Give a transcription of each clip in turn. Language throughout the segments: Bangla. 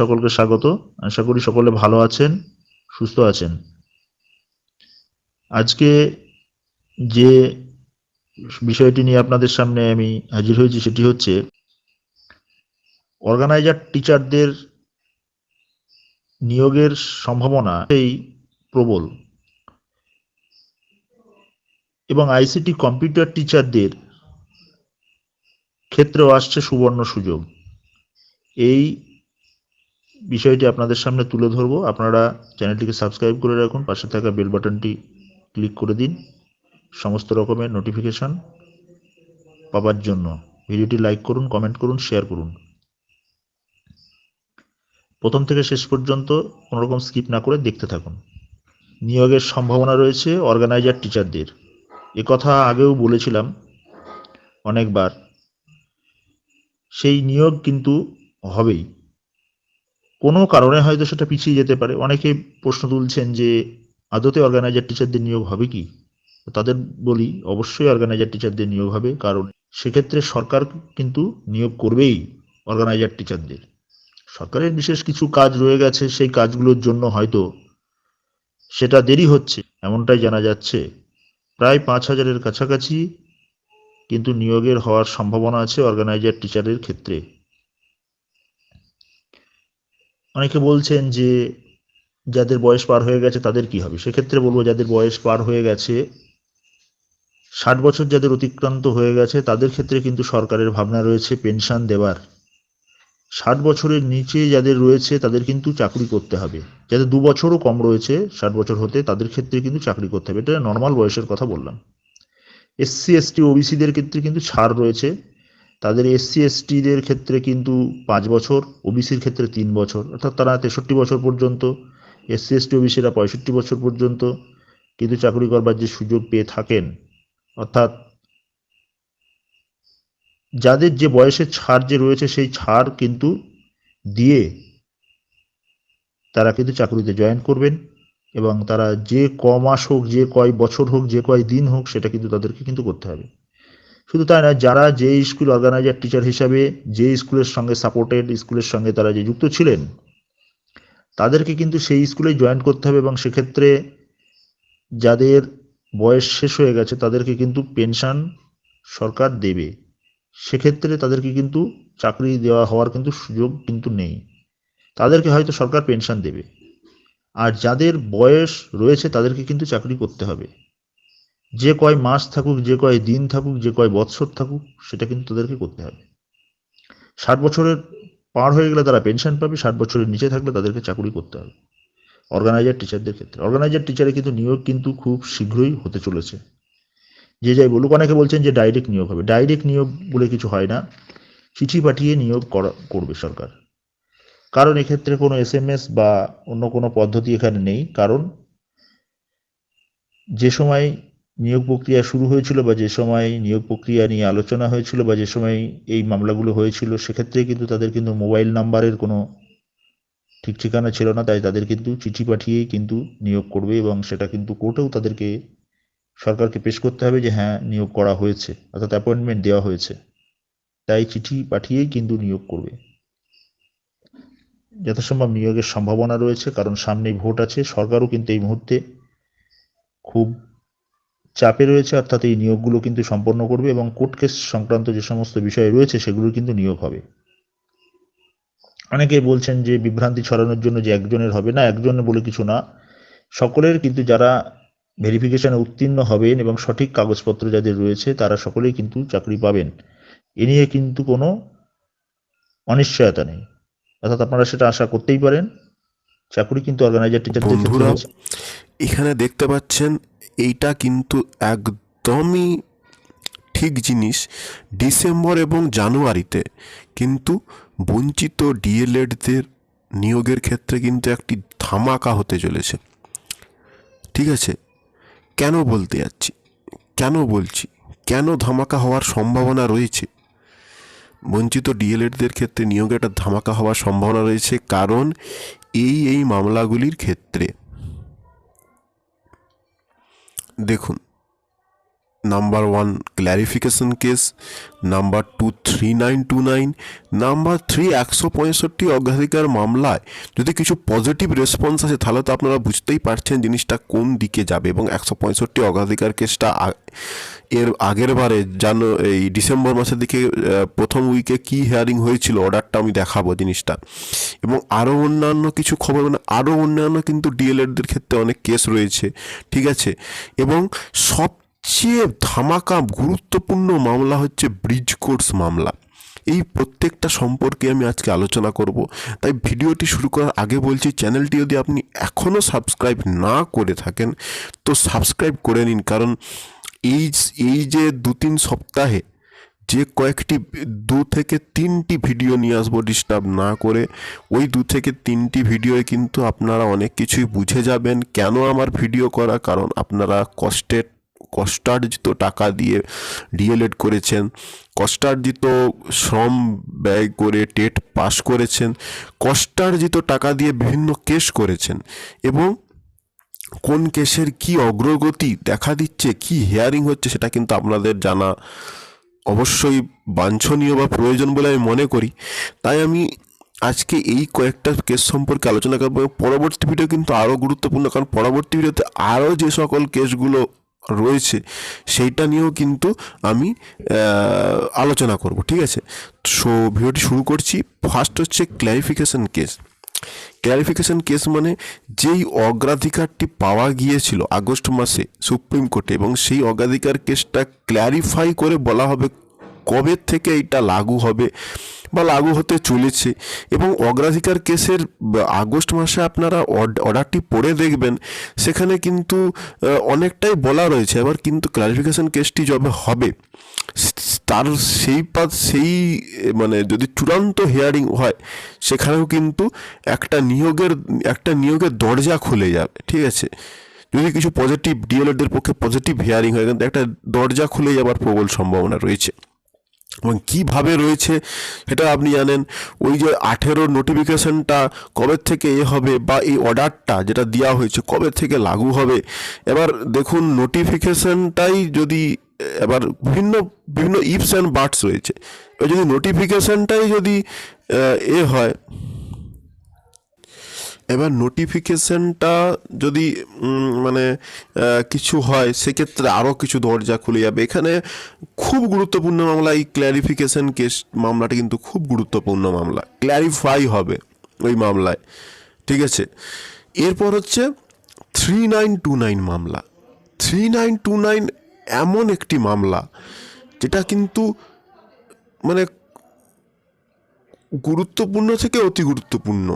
সকলকে স্বাগত। আশা করি সকলে ভালো আছেন, সুস্থ আছেন। আজকে যে বিষয়টি নিয়ে আপনাদের সামনে আমি হাজির হয়েছি সেটি হচ্ছে অর্গানাইজার টিচারদের নিয়োগের সম্ভাবনা এই প্রবল। এবং আইসিটি কম্পিউটার টিচারদের ক্ষেত্রেও আসছে সুবর্ণ সুযোগ। এই বিষয়টি আপনাদের সামনে তুলে ধরবো। আপনারা চ্যানেলটিকে সাবস্ক্রাইব করে রাখুন, পাশে থাকা বেল বাটনটি ক্লিক করে দিন। সমস্ত রকমের নোটিফিকেশান পাবার জন্য ভিডিওটি লাইক করুন, কমেন্ট করুন, শেয়ার করুন। প্রথম থেকে শেষ পর্যন্ত কোনো রকম স্কিপ না করে দেখতে থাকুন। নিয়োগের সম্ভাবনা রয়েছে অর্গানাইজার টিচারদের। কথা আগেও বলেছিলাম অনেকবার। সেই নিয়োগ কিন্তু হবেই। কোনো কারণে হয়তো সেটা পিছিয়ে যেতে পারে। অনেকে প্রশ্ন তুলছেন যে, আদতে অর্গানাইজার টিচারদের নিয়োগ হবে কি? তাদের বলি, অবশ্যই অর্গানাইজার টিচারদের নিয়োগ হবে, কারণ সেক্ষেত্রে সরকার কিন্তু নিয়োগ করবেই অর্গানাইজার টিচারদের সরকারের বিশেষ কিছু কাজ রয়ে গেছে, সেই কাজগুলোর জন্য হয়তো সেটা দেরি হচ্ছে, এমনটাই জানা যাচ্ছে। প্রায় পাঁচ হাজারের কাছাকাছি কিন্তু নিয়োগের হওয়ার সম্ভাবনা আছে অর্গানাইজার টিচারের ক্ষেত্রে। অনেকে বলছেন যে যাদের বয়স পার হয়ে গেছে তাদের কি হবে? সেক্ষেত্রে বলব যাদের বয়স পার হয়ে গেছে, ষাট বছর যাদের অতিক্রান্ত হয়ে গেছে, তাদের ক্ষেত্রে কিন্তু সরকারের ভাবনা রয়েছে পেনশন দেওয়ার ষাট বছরের নিচে যাদের রয়েছে, তাদের কিন্তু চাকরি করতে হবে। যাদের দু বছরও কম রয়েছে, ষাট বছর হতে তাদের ক্ষেত্রে কিন্তু চাকরি করতে হবে। এটা নর্মাল বয়সের কথা বললাম। এসসি, এসটি, ওবিসিদের ক্ষেত্রে কিন্তু ছাড় রয়েছে। তাদের এসসি এসটিদের ক্ষেত্রে কিন্তু পাঁচ বছর ওবিসির ক্ষেত্রে তিন বছর, অর্থাৎ তারা তেষট্টি বছর পর্যন্ত এসসি এসটি ওবিসিরা পঁয়ষট্টি বছর পর্যন্ত কিন্তু চাকরি করবার যে সুযোগ পেয়ে থাকেন। অর্থাৎ যাদের যে বয়সের ছাড় যে রয়েছে, সেই ছাড় কিন্তু দিয়ে তারা কিন্তু চাকরিতে জয়েন করবেন এবং তারা যে ক মাস হোক, যে কয় বছর হোক, যে কয় দিন হোক, সেটা কিন্তু তাদেরকে কিন্তু করতে হবে। শুধু তাই না যারা যে স্কুল অর্গানাইজার টিচার হিসাবে যে স্কুলের সঙ্গে সাপোর্টেড স্কুলের সঙ্গে তারা যে যুক্ত ছিলেন, তাদেরকে কিন্তু সেই স্কুলে জয়েন করতে হবে এবং সেক্ষেত্রে যাদের বয়স শেষ হয়ে গেছে, তাদেরকে কিন্তু পেনশন সরকার দেবে। সেক্ষেত্রে তাদেরকে কিন্তু চাকরি দেওয়া হওয়ার কিন্তু সুযোগ কিন্তু নেই। তাদেরকে হয়তো সরকার পেনশন দেবে। আর যাদের বয়স রয়েছে, তাদেরকে কিন্তু চাকরি করতে হবে। যে কয় মাস থাকুক, যে কয় দিন থাকুক, যে কয় বৎসর থাকুক, সেটা কিন্তু তাদেরকে করতে হবে। ষাট বছরের পার হয়ে গেলে তারা পেনশন পাবে, ষাট বছরের নিচে থাকলে তাদেরকে চাকরি করতে হবে অর্গানাইজার টিচারদের ক্ষেত্রে। অর্গানাইজার টিচারে কিন্তু নিয়োগ কিন্তু খুব শীঘ্রই হতে চলেছে। যে যাই বলুক, অনেকে বলছেন যে ডাইরেক্ট নিয়োগ হবে। ডাইরেক্ট নিয়োগ বলে কিছু হয় না। চিঠি পাঠিয়ে নিয়োগ করা, করবে সরকার। কারণ এক্ষেত্রে কোনো এস এম এস বা অন্য কোনো পদ্ধতি এখানে নেই। কারণ যে সময় নিয়োগ প্রক্রিয়া শুরু হয়েছিল বা যে সময় নিয়োগ প্রক্রিয়া নিয়ে আলোচনা হয়েছিল বা যে সময় এই মামলাগুলো হয়েছিল, সেক্ষেত্রে কিন্তু তাদের কিন্তু মোবাইল নাম্বারের কোনো ঠিক ঠিকানা ছিল না, তাই তাদের কিন্তু চিঠি পাঠিয়েই কিন্তু নিয়োগ করবে এবং সেটা কিন্তু কোর্টেও তাদেরকে, সরকারকে পেশ করতে হবে যে হ্যাঁ নিয়োগ করা হয়েছে, অর্থাৎ অ্যাপয়েন্টমেন্ট দেওয়া হয়েছে। তাই চিঠি পাঠিয়েই কিন্তু নিয়োগ করবে। যথাসম্ভব নিয়োগের সম্ভাবনা রয়েছে, কারণ সামনেই ভোট আছে। সরকারও কিন্তু এই মুহূর্তে খুব চাপে রয়েছে অর্থাৎ এই নিয়োগগুলো কিন্তু সম্পন্ন করবে এবং কোর্ট কেস সংক্রান্ত যে সমস্ত বিষয় রয়েছে সেগুলোর কিন্তু নিয়োগ হবে। অনেকে বলছেন যে বিভ্রান্তি ছড়ানোর জন্য যে একজনের হবে না একজনের বলে কিছু না। সকলের কিন্তু যারা ভেরিফিকেশনে উত্তীর্ণ হবেন এবং সঠিক কাগজপত্র যাদের রয়েছে তারা সকলেই কিন্তু চাকরি পাবেন। এ নিয়ে কিন্তু কোনো অনিশ্চয়তা নেই। অর্থাৎ আপনারা সেটা আশা করতেই পারেন। চাকরি কিন্তু অর্গানাইজার টিচারদের ক্ষেত্রে এখানে দেখতে পাচ্ছেন এইটা কিন্তু একদমই ঠিক জিনিস ডিসেম্বর এবং জানুয়ারিতে। কিন্তু বঞ্চিত ডিএলএডদের নিয়োগের ক্ষেত্রে কিন্তু একটি ধামাকা হতে চলেছে। ঠিক আছে? কেন বলতে যাচ্ছি? কেন বলছি? কেন ধামাকা হওয়ার সম্ভাবনা রয়েছে? বঞ্চিত ডিএলএডদের ক্ষেত্রে নিয়োগে একটা ধামাকা হওয়ার সম্ভাবনা রয়েছে কারণ এই এই মামলাগুলির ক্ষেত্রে। দেখুন। Number one clarification case, number two three nine two nine, number three একশো পঁয়ষট্টি অগ্রাধিকার মামলায় যদি কিছু পজিটিভ রেসপন্স আছে তাহলে তো আপনারা বুঝতেই পারছেন জিনিসটা কোন দিকে যাবে এবং একশো পঁয়ষট্টি অগ্রাধিকার কেসটা এর আগের বারে জানো, এই ডিসেম্বর মাসের দিকে প্রথম উইকে কি হিয়ারিং হয়েছিল অর্ডারটা আমি দেখাবো জিনিসটা। এবং আরও অন্যান্য কিছু খবর মানে আরও অন্যান্য কিন্তু ডিএলএডদের ক্ষেত্রে অনেক কেস রয়েছে, ঠিক আছে? এবং সবচেয়ে ধামাকা, গুরুত্বপূর্ণ মামলা হচ্ছে ব্রিজ কোর্স মামলা। এই প্রত্যেকটা সম্পর্কে আমি আজকে আলোচনা করব। তাই ভিডিওটি শুরু করার আগে বলছি, চ্যানেলটি যদি আপনি এখনও সাবস্ক্রাইব না করে থাকেন, তো সাবস্ক্রাইব করে নিন। কারণ এই এই যে দু তিন সপ্তাহে যে কয়েকটি, দু থেকে তিনটি ভিডিও নিয়ে আসব ডিস্টার্ব না করে, ওই দু থেকে তিনটি ভিডিওয়ে কিন্তু আপনারা অনেক কিছুই বুঝে যাবেন। কেন আমার ভিডিও করা? কারণ আপনারা কষ্টের কষ্টার্জিত টাকা দিয়ে ডিএলএড করেছেন, কষ্টার্জিত শ্রম ব্যয় করে টেট পাস করেছেন, কষ্টার্জিত টাকা দিয়ে বিভিন্ন কেস করেছেন এবং কোন কেসের কি অগ্রগতি দেখা দিচ্ছে, কি হিয়ারিং হচ্ছে সেটা কিন্তু আপনাদের জানা অবশ্যই বাঞ্ছনীয় বা প্রয়োজন বলে আমি মনে করি। তাই আমি আজকে এই কয়েকটা কেস সম্পর্কে আলোচনা করব পরবর্তী ভিডিও কিন্তু আরও গুরুত্বপূর্ণ, কারণ পরবর্তী ভিডিওতে আরও যে সকল কেসগুলো রয়েছে, সেইটা নিয়েও কিন্তু আমি আলোচনা করব, ঠিক আছে? সো ভিডিওটি শুরু করছি। ফার্স্ট হচ্ছে ক্ল্যারিফিকেশন কেস ক্ল্যারিফিকেশন কেস মানে যেই অগ্রাধিকারটি পাওয়া গিয়েছিল আগস্ট মাসে সুপ্রিম কোর্টে এবং সেই অগ্রাধিকার কেসটা ক্ল্যারিফাই করে বলা হবে কবে থেকে এটা লাগু হবে বা লাগু হতে চলেছে? এবং অগ্রাধিকার কেসের আগস্ট মাসে আপনারা অর্ড- অর্ডারটি পড়ে দেখবেন, সেখানে কিন্তু অনেকটাই বলা রয়েছে। এবার কিন্তু ক্লারিফিকেশন কেসটি যবে হবে তার সেই পাত, সেই মানে যদি চূড়ান্ত হিয়ারিং হয়, সেখানেও কিন্তু একটা নিয়োগের একটা নিয়োগের দরজা খুলে যাবে, ঠিক আছে? যদি কিছু পজিটিভ ডিএলএডের পক্ষে পজিটিভ হিয়ারিং হয়, কিন্তু একটা দরজা খুলে যাবার প্রবল সম্ভাবনা রয়েছে। এবং কীভাবে রয়েছে সেটা আপনি জানেন। ওই যে আঠেরো নোটিফিকেশনটা কবে থেকে এ হবে বা এই অর্ডারটা যেটা দেওয়া হয়েছে কবে থেকে লাগু হবে? এবার দেখুন নোটিফিকেশানটাই যদি, এবার বিভিন্ন বিভিন্ন ইপস অ্যান্ড বার্ডস রয়েছে। এবার যদি নোটিফিকেশানটাই যদি এ হয় এবার নোটিফিকেশনটা যদি মানে কিছু হয়, সেক্ষেত্রে আরও কিছু দরজা খুলে যাবে। এখানে খুব গুরুত্বপূর্ণ মামলা, এই ক্ল্যারিফিকেশন কেস মামলাটা কিন্তু খুব গুরুত্বপূর্ণ মামলা। ক্ল্যারিফাই হবে ওই মামলায়। ঠিক আছে? এরপর হচ্ছে থ্রি নাইন টু নাইন মামলা। থ্রি নাইন টু নাইন এমন একটি মামলা, যেটা কিন্তু মানে গুরুত্বপূর্ণ থেকে অতি গুরুত্বপূর্ণ।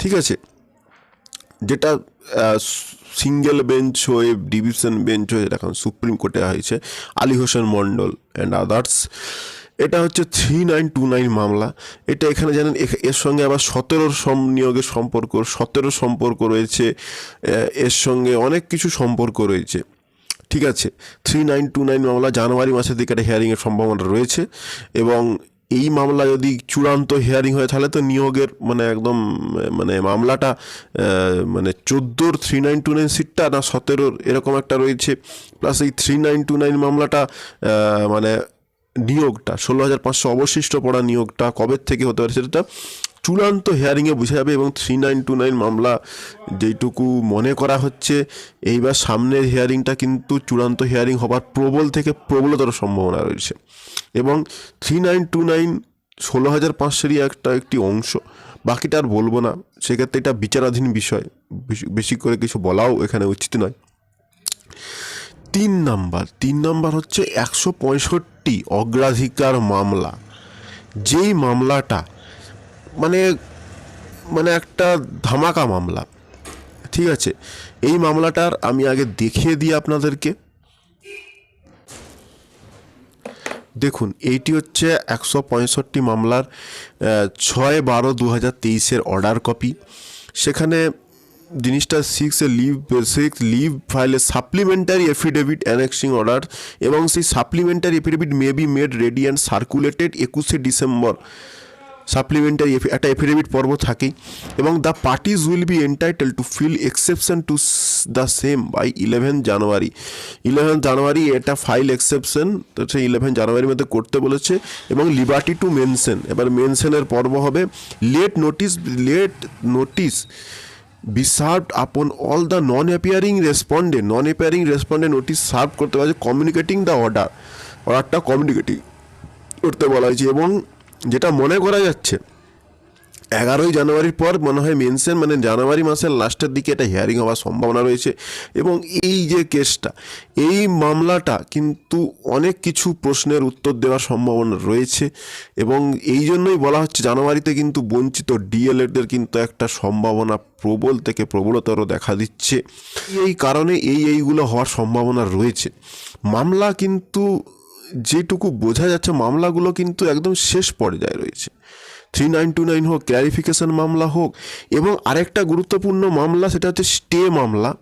ঠিক আছে? যেটা সিঙ্গেল বেঞ্চ হয়ে ডিভিশন বেঞ্চ হয়ে, যেটা এখন সুপ্রিম কোর্টে হয়েছে, আলী হোসেন মণ্ডল অ্যান্ড আদার্স এটা হচ্ছে থ্রি নাইন টু নাইন মামলা। এটা এখানে জানেন এর সঙ্গে আবার সতেরোর সম, নিয়োগের সম্পর্ক, সতেরো সম্পর্ক রয়েছে এর সঙ্গে অনেক কিছু সম্পর্ক রয়েছে। ঠিক আছে থ্রি নাইন টু নাইন মামলা জানুয়ারি মাসের দিকে একটা হিয়ারিংয়ের সম্ভাবনা রয়েছে এবং এই মামলা যদি চূড়ান্ত হিয়ারিং হয়, তাহলে তো নিয়োগের মানে একদম মানে মামলাটা মানে চোদ্দোর থ্রি নাইন টু নাইন সিটটা না সতেরোর এরকম একটা রয়েছে। প্লাস এই থ্রি নাইন টু নাইন মামলাটা মানে নিয়োগটা, ষোলো হাজার পাঁচশো অবশিষ্ট পড়া নিয়োগটা কবে থেকে হতে পারে সেটা চূড়ান্ত হিয়ারিংয়ে বোঝা যাবে এবং থ্রি নাইন টু নাইন মামলা যেইটুকু মনে করা হচ্ছে, এইবার সামনের হিয়ারিংটা কিন্তু চূড়ান্ত হিয়ারিং হবার প্রবল থেকে প্রবলতর সম্ভাবনা রয়েছে। এবং থ্রি নাইন টু নাইন ষোলো হাজার পাঁচশোরই একটা একটি অংশ, বাকিটা আর বলব না, সেক্ষেত্রে এটা বিচারাধীন বিষয় বেশি- করে কিছু বলাও এখানে উচিত নয়। তিন নাম্বার তিন নাম্বার হচ্ছে একশো পঁয়ষট্টি অগ্রাধিকার মামলা। যেই মামলাটা মানে মানে একটা ধামাকা মামলা। ঠিক আছে? এই মামলাটার আমি আগে দেখিয়ে দিই আপনাদেরকে। দেখুন, এইটি হচ্ছে একশো পঁয়ষট্টি মামলার ছয় বারো দু হাজার তেইশের অর্ডার কপি সেখানে জিনিসটা সিক্স লিভ সিক্স লিভ ফাইলে সাপ্লিমেন্টারি এফিডেভিট অ্যানেক্সিং অর্ডার এবং সেই supplementary affidavit may be made ready and circulated একুশে ডিসেম্বর। সাপ্লিমেন্টারি একটা এফিডেভিট পর্ব থাকেই। এবং the parties will be entitle to file exception to the same by eleven January eleven January এটা ফাইল এক্সেপশন তো সেই ইলেভেন জানুয়ারির মধ্যে করতে বলেছে। এবং লিবার্টি টু মেনশন এবার মেনশনের পর্ব হবে। Let notice let notice be served upon all the non appearing রেসপন্ডে non appearing রেসপন্ডে notice serve করতে পারছে কমিউনিকেটিং দ্য অর্ডার অর্ডারটা কমিউনিকেটিং করতে বলা হয়েছে। এবং যেটা মনে করা যাচ্ছে, এগারোই জানুয়ারির পর মনে হয় মেনশন মানে জানুয়ারি মাসের লাস্টের দিকে এটা হিয়ারিং হওয়ার সম্ভাবনা রয়েছে এবং এই যে কেসটা এই মামলাটা কিন্তু অনেক কিছু প্রশ্নের উত্তর দেওয়ার সম্ভাবনা রয়েছে এবং এই জন্যই বলা হচ্ছে জানুয়ারিতে কিন্তু বঞ্চিত ডিএলএডদের কিন্তু একটা সম্ভাবনা প্রবল থেকে প্রবলতর দেখা দিচ্ছে। এই কারণে এই এইগুলো হওয়ার সম্ভাবনা রয়েছে। মামলা কিন্তু যেটুকু বোঝা যাচ্ছে, মামলাগুলো কিন্তু একদম শেষ পর্যায়ে রয়েছে। থ্রি নাইন টু নাইন হোক ক্ল্যারিফিকেশন মামলা হোক, এবং আরেকটা গুরুত্বপূর্ণ মামলা, সেটা হচ্ছে স্টে মামলা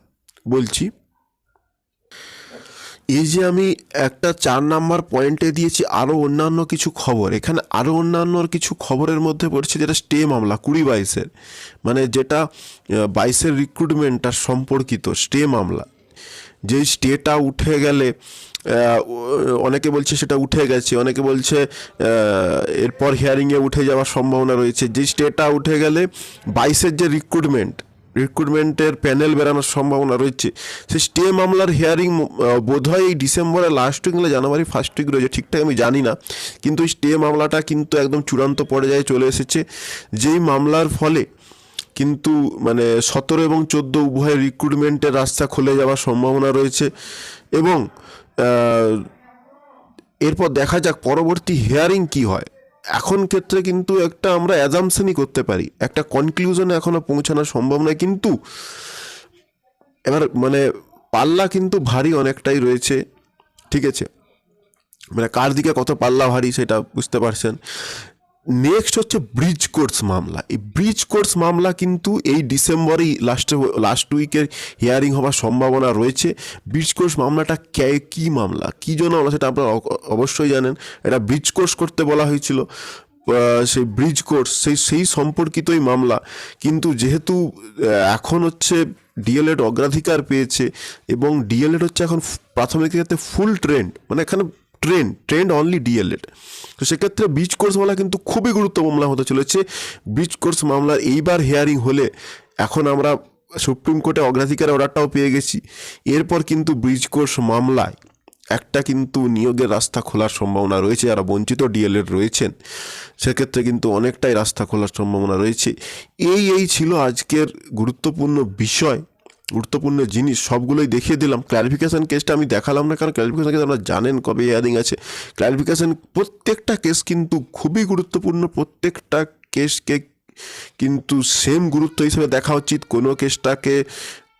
বলছি। এই যে আমি একটা চার নাম্বার পয়েন্টে দিয়েছি, আরও অন্যান্য কিছু খবর। এখানে আরও অন্যান্য কিছু খবরের মধ্যে পড়ছে, যেটা স্টে মামলা, কুড়ি বাইশের। মানে যেটা বাইশের রিক্রুটমেন্টটা সম্পর্কিত স্টে মামলা। যে স্টেটা উঠে গেলে অনেকে বলছে সেটা উঠে গেছে, অনেকে বলছে এরপর হিয়ারিংয়ে উঠে যাওয়ার সম্ভাবনা রয়েছে। যে স্টেটা উঠে গেলে বাইশের যে রিক্রুটমেন্ট রিক্রুটমেন্টের প্যানেল বেরানোর সম্ভাবনা রয়েছে, সেই স্টে মামলার হিয়ারিং বোধ হয় এই ডিসেম্বরের লাস্ট উইক না জানুয়ারি ফার্স্ট উইক রয়েছে, ঠিকঠাক আমি জানি না। কিন্তু স্টে মামলাটা কিন্তু একদম চূড়ান্ত পর্যায়ে চলে এসেছে। যেই মামলার ফলে কিন্তু মানে সতেরো এবং চোদ্দ উভয় রিক্রুটমেন্টের রাস্তা খুলে যাওয়ার সম্ভাবনা রয়েছে এবং এরপর দেখা যাক পরবর্তী হেয়ারিং কি হয়। এখন ক্ষেত্রে কিন্তু একটা আমরা অ্যাজামশনই করতে পারি। একটা কনক্লুশনে এখনও পৌঁছানো সম্ভব নয়। কিন্তু এবার মানে পাল্লা কিন্তু ভারী অনেকটাই রয়েছে। ঠিক আছে? মানে কার দিকে কত পাল্লা ভারী সেটা বুঝতে পারছেন। নেক্সট হচ্ছে ব্রিজ কোর্স মামলা। এই ব্রিজ কোর্স মামলা কিন্তু এই ডিসেম্বরেই লাস্টে লাস্ট উইকের হিয়ারিং হওয়ার সম্ভাবনা রয়েছে। ব্রিজ কোর্স মামলাটা কে কী মামলা? কী জন্য মামলা সেটা আপনারা অবশ্যই জানেন। এটা ব্রিজ কোর্স করতে বলা হয়েছিল। সেই ব্রিজ কোর্স সেই সেই সম্পর্কিতই মামলা। কিন্তু যেহেতু এখন হচ্ছে ডিএলএড অগ্রাধিকার পেয়েছে এবং ডিএলএড হচ্ছে এখন প্রাথমিক ক্ষেত্রে ফুল ট্রেন্ড মানে এখানে ট্রেন্ড ট্রেন্ড অনলি ডিএলএড তো সেক্ষেত্রে বিচ কোর্স মামলা কিন্তু খুবই গুরুত্ব মামলা হতে চলেছে। বিচ কোর্স মামলার এইবার হিয়ারিং হলে এখন আমরা সুপ্রিম কোর্টে অগ্রাধিকার অর্ডারটাও পেয়ে গেছি। এরপর কিন্তু ব্রিজ কোর্স মামলায় একটা কিন্তু নিয়োগের রাস্তা খোলার সম্ভাবনা রয়েছে। যারা বঞ্চিত ডিএলএড রয়েছেন, সেক্ষেত্রে কিন্তু অনেকটাই রাস্তা খোলার সম্ভাবনা রয়েছে। এই এই ছিল আজকের গুরুত্বপূর্ণ বিষয়। গুরুত্বপূর্ণ জিনিস সবগুলোই দেখিয়ে দিলাম। ক্লারিফিকেশন কেসটা আমি দেখালাম না, কারণ ক্লারিফিকেশন কেস আপনারা জানেন কবে হিয়ারিং আছে। ক্লারিফিকেশন প্রত্যেকটা কেস কিন্তু খুবই গুরুত্বপূর্ণ, প্রত্যেকটা কেসকে কিন্তু সেম গুরুত্ব হিসেবে দেখা উচিত। কোনো কেসটাকে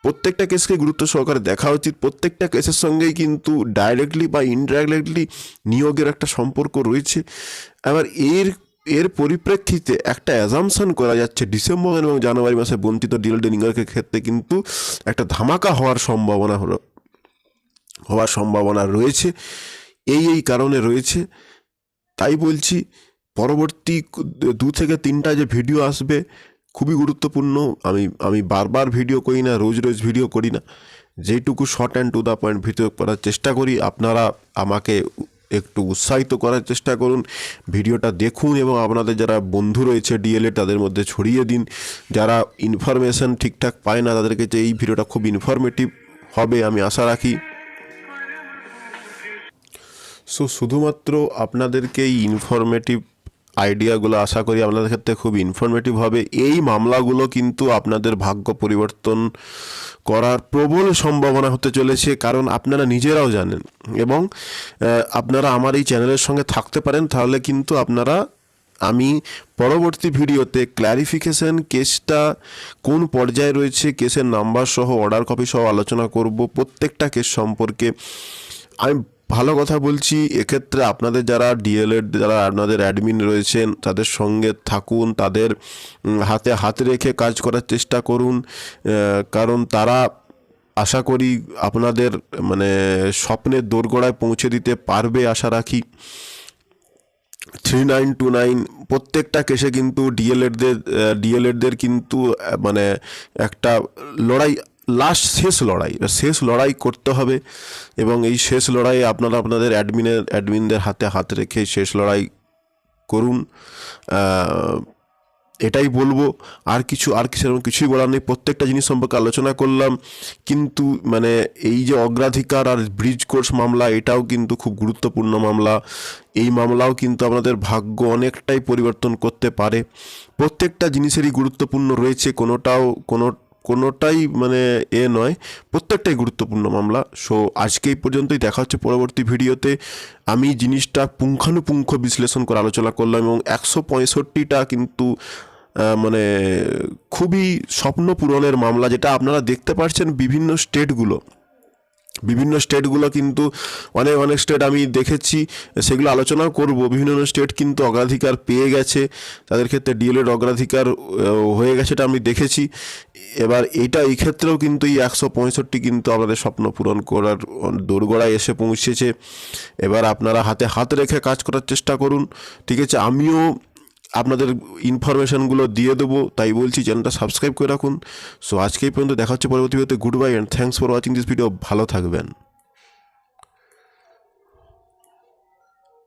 প্রত্যেকটা কেসকে গুরুত্ব সহকারে দেখা উচিত। প্রত্যেকটা কেসের সঙ্গেই কিন্তু ডাইরেক্টলি বা ইনডাইরেক্টলি নিয়োগের একটা সম্পর্ক রয়েছে। আবার এর এর পরিপ্রেক্ষিতে একটা অ্যাজামশন করা যাচ্ছে ডিসেম্বর এবং জানুয়ারি মাসে বঞ্চিত ডিএলডি নিয়োগের ক্ষেত্রে কিন্তু একটা ধামাকা হওয়ার সম্ভাবনা হলো, হওয়ার সম্ভাবনা রয়েছে। এই এই কারণে রয়েছে। তাই বলছি, পরবর্তী দু থেকে তিনটা যে ভিডিও আসবে, খুবই গুরুত্বপূর্ণ। আমি আমি বারবার ভিডিও করি না, রোজ রোজ ভিডিও করি না। যেটুকু short and to the point video করার চেষ্টা করি, আপনারা আমাকে একটু উৎসাহিত করার চেষ্টা করুন। ভিডিওটা দেখুন এবং আপনাদের যারা বন্ধু রয়েছে ডিএলএ তাদের মধ্যে ছড়িয়ে দিন। যারা ইনফরমেশান ঠিকঠাক পায় না তাদেরকে যে এই ভিডিওটা খুব ইনফরমেটিভ হবে আমি আশা রাখি। সো শুধুমাত্র আপনাদেরকে এই ইনফরমেটিভ আইডিয়াগুলো আশা করি আপনাদের ক্ষেত্রে খুব ইনফরমেটিভ হবে। এই মামলাগুলো কিন্তু আপনাদের ভাগ্য পরিবর্তন করার প্রবল সম্ভাবনা হতে চলেছে, কারণ আপনারা নিজেরাও জানেন এবং আপনারা আমার এই চ্যানেলের সঙ্গে থাকতে পারেন, তাহলে কিন্তু আপনারা, আমি পরবর্তী ভিডিওতে ক্ল্যারিফিকেশন কেসটা কোন পর্যায়ে রয়েছে কেসের নাম্বার সহ অর্ডার কপি সহ আলোচনা করব, প্রত্যেকটা কেস সম্পর্কে। আমি ভালো কথা বলছি, এক্ষেত্রে আপনাদের যারা ডিএলএড যারা আপনাদের অ্যাডমিন রয়েছেন, তাদের সঙ্গে থাকুন, তাদের হাতে হাত রেখে কাজ করার চেষ্টা করুন কারণ তারা আশা করি আপনাদের মানে স্বপ্নের দোরগোড়ায় পৌঁছে দিতে পারবে, আশা রাখি। থ্রি নাইন টু নাইন প্রত্যেকটা কেসে কিন্তু ডিএলএডদের ডিএলএডদের কিন্তু মানে একটা লড়াই লাস্ট শেষ লড়াই শেষ লড়াই করতে হবে এবং এই শেষ লড়াই আপনারা আপনাদের অ্যাডমিনের অ্যাডমিনদের হাতে হাত রেখে শেষ লড়াই করুন। এটাই বলব। আর কিছু আর কিছু এরকম কিছুই বলার নেই। প্রত্যেকটা জিনিস সম্পর্কে আলোচনা করলাম। কিন্তু মানে এই যে অগ্রাধিকার আর ব্রিজ কোর্স মামলা, এটাও কিন্তু খুব গুরুত্বপূর্ণ মামলা। এই মামলাও কিন্তু আপনাদের ভাগ্য অনেকটাই পরিবর্তন করতে পারে। প্রত্যেকটা জিনিসেরই গুরুত্বপূর্ণ রয়েছে। কোনোটাও, কোনো কোনোটাই মানে এ নয়। প্রত্যেকটাই গুরুত্বপূর্ণ মামলা। সো আজকে এই পর্যন্তই। দেখা হচ্ছে পরবর্তী ভিডিওতে। আমি জিনিসটা পুঙ্খানুপুঙ্খ বিশ্লেষণ করে আলোচনা করলাম এবং একশো পঁয়ষট্টিটা কিন্তু মানে খুবই স্বপ্ন পূরণের মামলা, যেটা আপনারা দেখতে পাচ্ছেন বিভিন্ন স্টেটগুলো বিভিন্ন স্টেটগুলো কিন্তু অনেক অনেক স্টেট আমি দেখেছি, সেগুলো আলোচনাও করব। বিভিন্ন স্টেট কিন্তু অগ্রাধিকার পেয়ে গেছে, তাদের ক্ষেত্রে ডিএলএড অগ্রাধিকার হয়ে গেছে এটা আমি দেখেছি। এবার এটা, এই ক্ষেত্রেও কিন্তু এই একশো পঁয়ষট্টি কিন্তু আপনাদের স্বপ্ন পূরণ করার দোরগোড়ায় এসে পৌঁছেছে। এবার আপনারা হাতে হাত রেখে কাজ করার চেষ্টা করুন। ঠিক আছে, আমিও আপনাদের ইনফরমেশানগুলো দিয়ে দেবো, তাই বলছি চ্যানেলটা সাবস্ক্রাইব করে রাখুন। সো আজকেই পর্যন্ত দেখা হচ্ছে পরবর্তী ভিডিওতে। Good bye and thanks for watching this video ভালো থাকবেন।